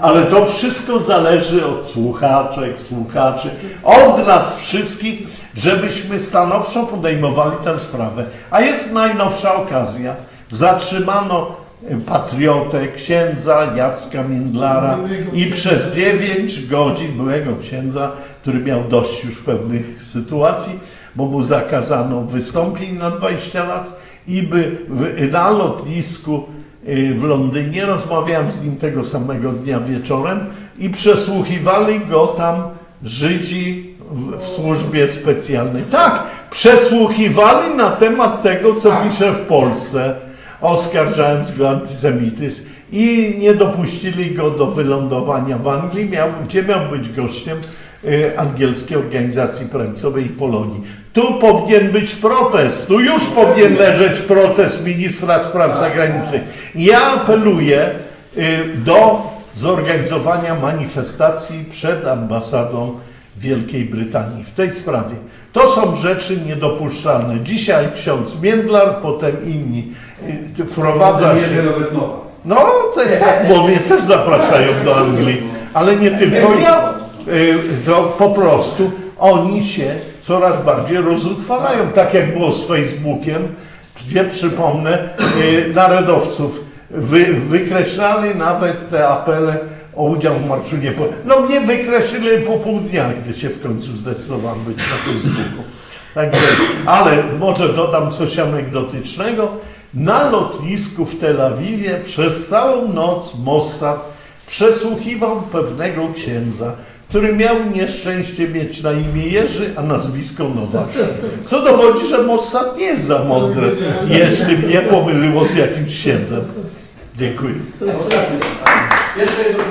Ale to wszystko zależy od słuchaczek, słuchaczy, od nas wszystkich, żebyśmy stanowczo podejmowali tę sprawę. A jest najnowsza okazja. Zatrzymano patriotę, księdza Jacka Międlara i przez 9 godzin byłego księdza, który miał dość już pewnych sytuacji, bo mu zakazano wystąpień na 20 lat i by na lotnisku w Londynie. Rozmawiałem z nim tego samego dnia wieczorem i przesłuchiwali go tam Żydzi w, w służbie specjalnej. Tak, przesłuchiwali na temat tego, co pisze w Polsce, oskarżając go o antysemityzm i nie dopuścili go do wylądowania w Anglii, miał, gdzie miał być gościem? y, angielskiej organizacji prawicowej i Polonii. Tu powinien być protest, tu już powinien leżeć protest ministra spraw zagranicznych. Ja apeluję y, do zorganizowania manifestacji przed ambasadą Wielkiej Brytanii w tej sprawie. To są rzeczy niedopuszczalne. Dzisiaj ksiądz Międlar, potem inni y, wprowadza się... No, tak, bo mnie też zapraszają do Anglii, ale nie tylko ja. Y, To po prostu oni się coraz bardziej rozuchwalają, tak jak było z Facebookiem, gdzie przypomnę, y, narodowców wy, wykreślali nawet te apele o udział w Marszu Niepodległości. No mnie wykreślili po pół dnia, gdy się w końcu zdecydowałem być na Facebooku. Także, ale może dodam coś anegdotycznego. Na lotnisku w Tel Awiwie przez całą noc Mossad przesłuchiwał pewnego księdza, który miał nieszczęście mieć na imię Jerzy, a nazwisko Nowak. Co dowodzi, że Mossad nie jest za mądry, jeśli mnie pomyliło z jakimś księdzem. Dziękuję. Jeszcze jedno.